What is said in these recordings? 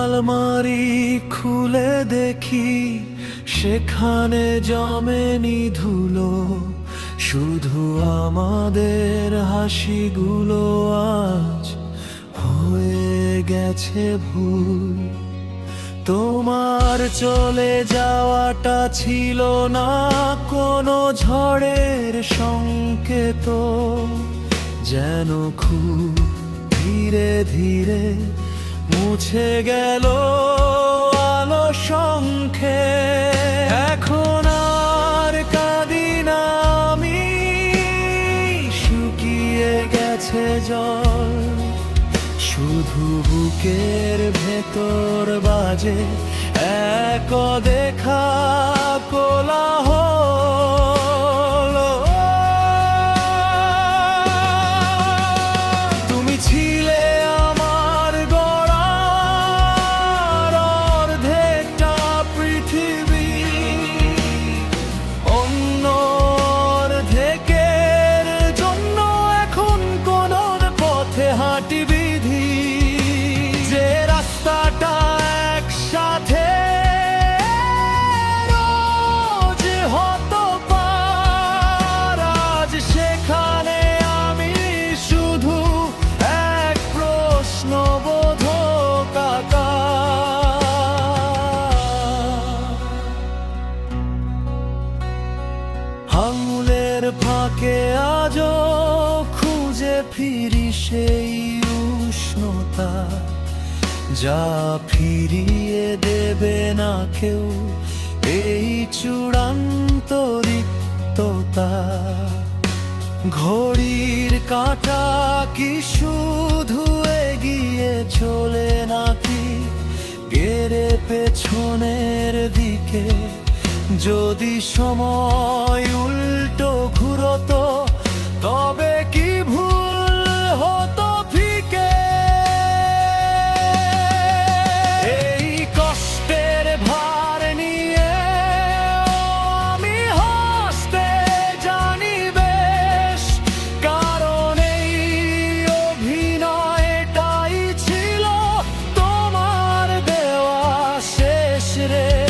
আলমারি খুলে দেখি, সেখানে জমেনি ধুলো। শুধু আমাদের হাসিগুলো আজ হয়ে গেছে ভুল। তোমার চলে যাওয়াটা ছিল না কোনো ঝড়ের সংকেত। যেন খুব ধীরে ধীরে মুছে গেল আলো সংখ্যে এখন আর কাঁদি না আমি, শুকিয়ে গেছে জল। শুধু বুকের ভেতর বাজে এক দেখা আঙুলের ফাঁকে আজ খুঁজে ফিরি সেই উষ্ণতা। যা ফিরিয়ে দেবে না কেউ এই চূড়ান্ত রিক্ততা। ঘড়ির কাঁটা কি শুধু এগিয়ে চলে নাকি? গেরে পেছনের দিকে যদি সময় উল্টো ঘুরতো, তবে কি ভুল হতো ফিকে? এই কষ্টের ভার নিয়ে আমি হাসতে জানি বেশ। কারণ এই অভিনয়টাই ছিল তোমার দেওয়া শেষ রেশ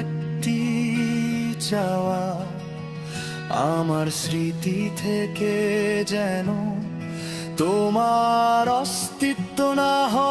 একটি চাওয়া আমার স্মৃতি থেকে যেন তোমার অস্তিত্ব না হয়।